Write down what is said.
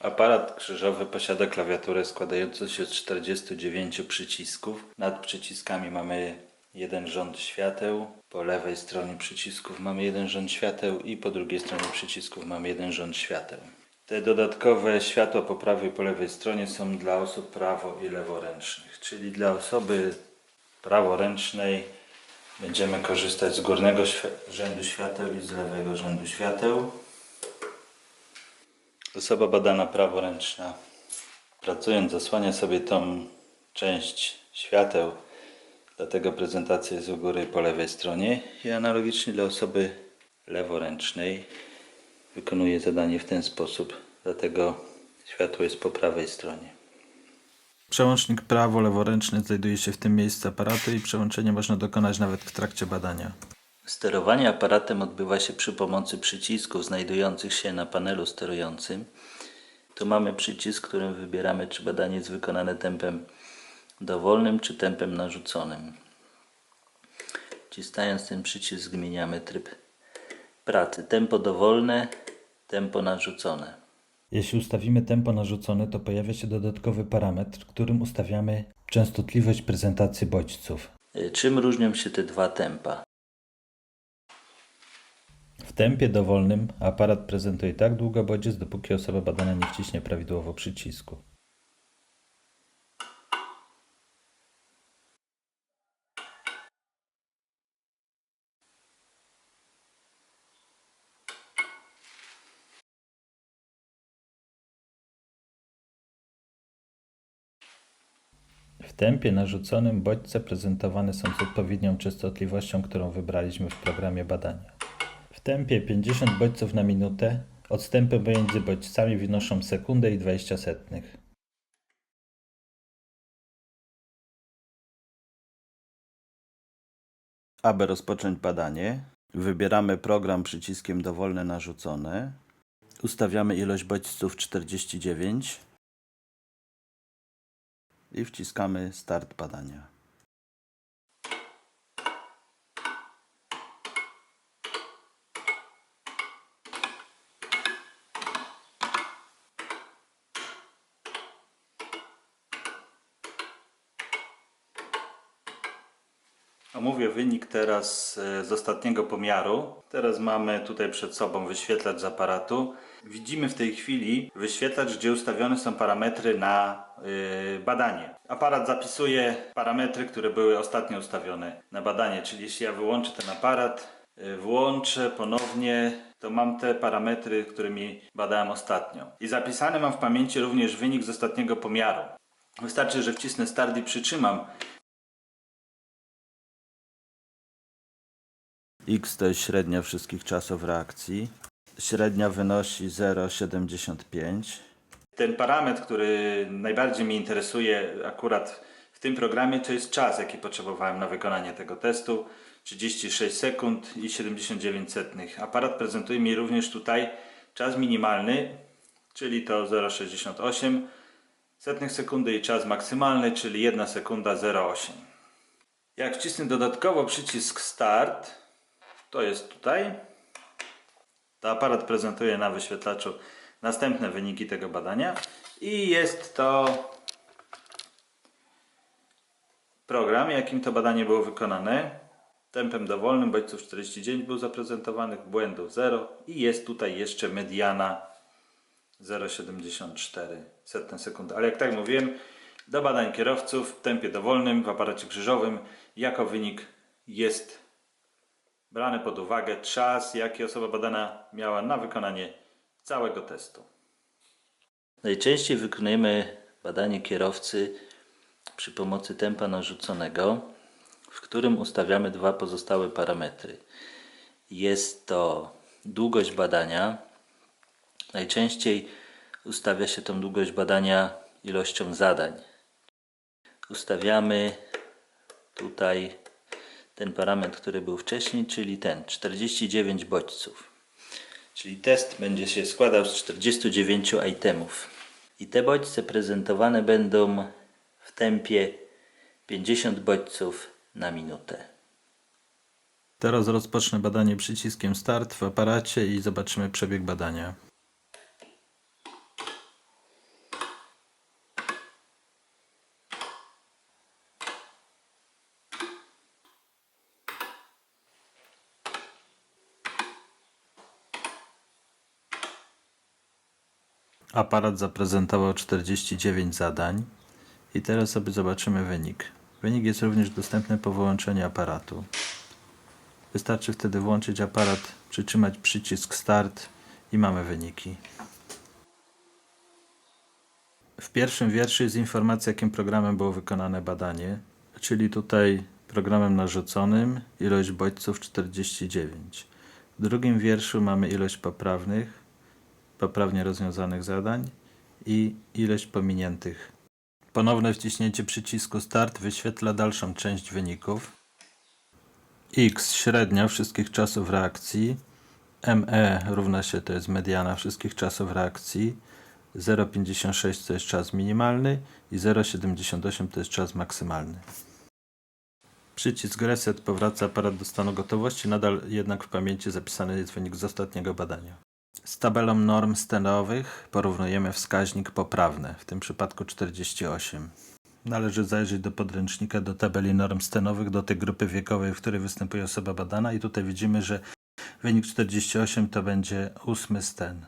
Aparat krzyżowy posiada klawiaturę składającą się z 49 przycisków. Nad przyciskami mamy jeden rząd świateł, po lewej stronie przycisków mamy jeden rząd świateł i po drugiej stronie przycisków mamy jeden rząd świateł. Te dodatkowe światła po prawej i po lewej stronie są dla osób prawo i leworęcznych, czyli dla osoby praworęcznej będziemy korzystać z górnego rzędu świateł i z lewego rzędu świateł. Osoba badana praworęczna pracując zasłania sobie tą część świateł, dlatego prezentacja jest u góry po lewej stronie i analogicznie dla osoby leworęcznej wykonuje zadanie w ten sposób, dlatego światło jest po prawej stronie. Przełącznik prawo-leworęczny znajduje się w tym miejscu aparatu i przełączenie można dokonać nawet w trakcie badania. Sterowanie aparatem odbywa się przy pomocy przycisków znajdujących się na panelu sterującym. Tu mamy przycisk, którym wybieramy, czy badanie jest wykonane tempem dowolnym, czy tempem narzuconym. Wciskając ten przycisk zmieniamy tryb pracy. Tempo dowolne, tempo narzucone. Jeśli ustawimy tempo narzucone, to pojawia się dodatkowy parametr, którym ustawiamy częstotliwość prezentacji bodźców. Czym różnią się te dwa tempa? W tempie dowolnym aparat prezentuje tak długo bodziec, dopóki osoba badana nie wciśnie prawidłowo przycisku. W tempie narzuconym bodźce prezentowane są z odpowiednią częstotliwością, którą wybraliśmy w programie badania. Tempie 50 bodźców na minutę odstępy między bodźcami wynoszą sekundę i 20 setnych. Aby rozpocząć badanie, wybieramy program przyciskiem dowolne narzucone. Ustawiamy ilość bodźców 49 i wciskamy start badania. Omówię wynik teraz e, z ostatniego pomiaru. Teraz mamy tutaj przed sobą wyświetlacz z aparatu. Widzimy w tej chwili wyświetlacz, gdzie ustawione są parametry na y, badanie. Aparat zapisuje parametry, które były ostatnio ustawione na badanie, czyli jeśli ja wyłączę ten aparat, y, włączę ponownie, to mam te parametry, którymi badałem ostatnio. I zapisany mam w pamięci również wynik z ostatniego pomiaru. Wystarczy, że wcisnę start i przytrzymam X to jest średnia wszystkich czasów reakcji. Średnia wynosi 0,75. Ten parametr, który najbardziej mnie interesuje akurat w tym programie, to jest czas, jaki potrzebowałem na wykonanie tego testu. 36 sekund i 79 setnych. Aparat prezentuje mi również tutaj czas minimalny, czyli to 0,68 setnych sekundy i czas maksymalny, czyli 1 sekunda 0,8. Jak wcisnę dodatkowo przycisk Start, to jest tutaj. To aparat prezentuje na wyświetlaczu następne wyniki tego badania i jest to program, jakim to badanie było wykonane. Tempem dowolnym bodźców 49 był zaprezentowanych, błędów 0 i jest tutaj jeszcze mediana 0,74 setne sekundy. Ale jak tak mówiłem, do badań kierowców w tempie dowolnym w aparacie krzyżowym jako wynik jest brany pod uwagę czas, jaki osoba badana miała na wykonanie całego testu. Najczęściej wykonujemy badanie kierowcy przy pomocy tempa narzuconego, w którym ustawiamy dwa pozostałe parametry. Jest to długość badania. Najczęściej ustawia się tą długość badania ilością zadań. Ustawiamy tutaj ten parametr, który był wcześniej, czyli ten 49 bodźców. Czyli test będzie się składał z 49 itemów. I te bodźce prezentowane będą w tempie 50 bodźców na minutę. Teraz rozpocznę badanie przyciskiem start w aparacie i zobaczymy przebieg badania. Aparat zaprezentował 49 zadań i teraz sobie zobaczymy wynik. Wynik jest również dostępny po wyłączeniu aparatu. Wystarczy wtedy włączyć aparat, przytrzymać przycisk Start i mamy wyniki. W pierwszym wierszu jest informacja, jakim programem było wykonane badanie, czyli tutaj programem narzuconym ilość bodźców 49. W drugim wierszu mamy ilość poprawnych, poprawnie rozwiązanych zadań i ilość pominiętych. Ponowne wciśnięcie przycisku Start wyświetla dalszą część wyników. X średnia wszystkich czasów reakcji, ME równa się to jest mediana wszystkich czasów reakcji, 0,56 to jest czas minimalny i 0,78 to jest czas maksymalny. Przycisk Reset powraca aparat do stanu gotowości, nadal jednak w pamięci zapisany jest wynik z ostatniego badania. Z tabelą norm stenowych porównujemy wskaźnik poprawny, w tym przypadku 48. Należy zajrzeć do podręcznika, do tabeli norm stenowych, do tej grupy wiekowej, w której występuje osoba badana i tutaj widzimy, że wynik 48 to będzie ósmy sten.